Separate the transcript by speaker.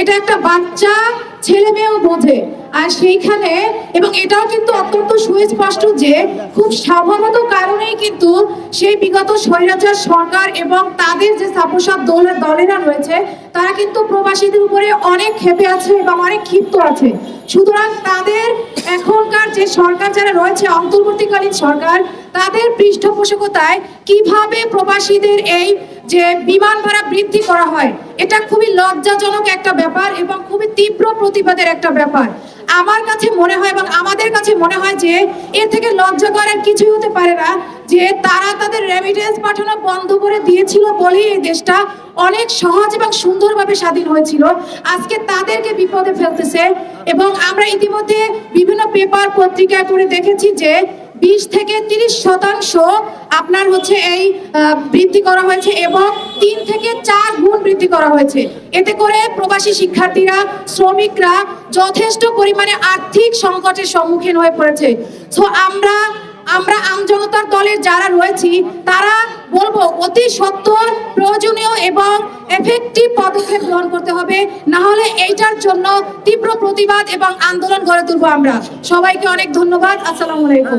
Speaker 1: এটা একটা বাচ্চা, ছেলে মেয়েও বোঝে। আর সেইখানে, এবং এটাও কিন্তু অত্যন্ত সুস্পষ্ট যে, খুব স্বভাবত কারণেই কিন্তু সেই বিগত স্বৈরাচার সরকার এবং তাদের যে সাপোসাপ দলের দলেরা রয়েছে, তারা কিন্তু প্রবাসীদের উপরে অনেক ক্ষেপে আছে এবং অনেক ক্ষিপ্ত আছে। সুতরাং তাদের এখনকার যে সরকার যারা রয়েছে, অন্তর্বর্তীকালীন সরকার, তাদের পৃষ্ঠপোষকতায় কীভাবে প্রবাসীদের এই যে বিমান ভাড়া বৃদ্ধি করা হয়, এটা খুবই লজ্জাজনক একটা ব্যাপার এবং খুবই তীব্র প্রতিবাদের একটা ব্যাপার। আমার কাছে মনে হয় এবং আমাদের কাছে মনে হয় যে এর থেকে লজ্জা করার কিছুই হতে পারে না, যে তারা তাদের রেমিটেন্স পাঠানো বন্ধ করে দিয়েছিল বলেই এই দেশটা অনেক সহজ এবং সুন্দরভাবে স্বাধীন হয়েছিল। আজকে তাদেরকে বিপদে ফেলতেছে এবং আমরা ইতিমধ্যে বিভিন্ন পেপার পত্রিকায় পড়ে দেখেছি যে বিশ থেকে তিরিশ শতাংশ আপনার হচ্ছে এই বৃদ্ধি করা হয়েছে এবং তিন থেকে চার গুণ বৃদ্ধি করা হয়েছে। এতে করে প্রবাসী শিক্ষার্থীরা, শ্রমিকরা যথেষ্ট পরিমাণে আর্থিক সংকটের সম্মুখীন হয়ে পড়েছে। সো আমরা আমরা আমজনতার দলের যারা রয়েছি, তারা বলব অতি সত্বর, প্রয়োজনীয় এবং এফেক্টিভ পদক্ষেপ গ্রহণ করতে হবে। না হলে এইটার জন্য তীব্র প্রতিবাদ এবং আন্দোলন গড়ে তুলবো আমরা। সবাইকে অনেক ধন্যবাদ। আসসালামু আলাইকুম।